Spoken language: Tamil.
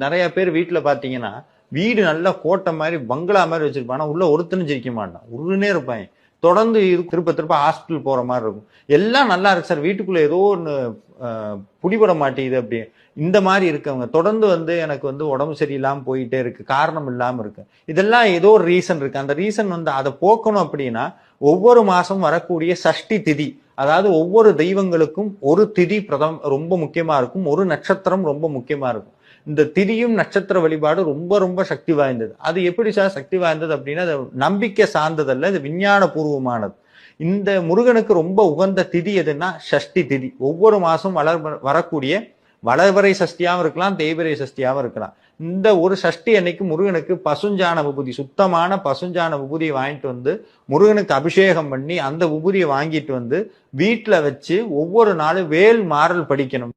நிறைய பேர் வீட்டில் பார்த்தீங்கன்னா வீடு நல்லா கோட்டை மாதிரி பங்களா மாதிரி வச்சிருப்பான் உள்ள ஒருத்தனும் ஜெயிக்க மாட்டான். உருன்னே இருப்பாங்க தொடர்ந்து இது திருப்ப திருப்ப ஹாஸ்பிட்டல் போகிற மாதிரி இருக்கும். எல்லாம் நல்லா இருக்கு சார். வீட்டுக்குள்ள ஏதோ ஒன்று புடிபட மாட்டேங்குது அப்படி. இந்த மாதிரி இருக்கவங்க. தொடர்ந்து வந்து எனக்கு வந்து உடம்பு சரியில்லாமல் போயிட்டே இருக்கு. காரணம் இல்லாமல் இருக்கு. இதெல்லாம் ஏதோ ஒரு ரீசன் இருக்கு. அந்த ரீசன் வந்து அதை போக்கணும் அப்படின்னா ஒவ்வொரு மாதம் வரக்கூடிய சஷ்டி திதி. அதாவது ஒவ்வொரு தெய்வங்களுக்கும் ஒரு திதி பிரதம் ரொம்ப முக்கியமாக இருக்கும். ஒரு நட்சத்திரம் ரொம்ப முக்கியமாக இருக்கும். இந்த திதியும் நட்சத்திர வழிபாடு ரொம்ப ரொம்ப சக்தி வாய்ந்தது. அது எப்படி சார் சக்தி வாய்ந்தது அப்படின்னா அது நம்பிக்கை சார்ந்ததல்ல இது விஞ்ஞான பூர்வமானது இந்த முருகனுக்கு ரொம்ப உகந்த திதி எதுன்னா சஷ்டி திதி. ஒவ்வொரு மாதம் வளர் வரக்கூடிய வளர்வரை சஷ்டியாகவும் இருக்கலாம் தேய்வரை சஷ்டியாகவும் இருக்கலாம். இந்த ஒரு சஷ்டி அன்னைக்கு முருகனுக்கு பசுஞ்சான விபூதி சுத்தமான பசுஞ்சான விபூதியை வாங்கிட்டு வந்து முருகனுக்கு அபிஷேகம் பண்ணி அந்த விபூதியை வாங்கிட்டு வந்து வீட்டில் வச்சு ஒவ்வொரு நாளும் வேல் மாறல் படிக்கணும்.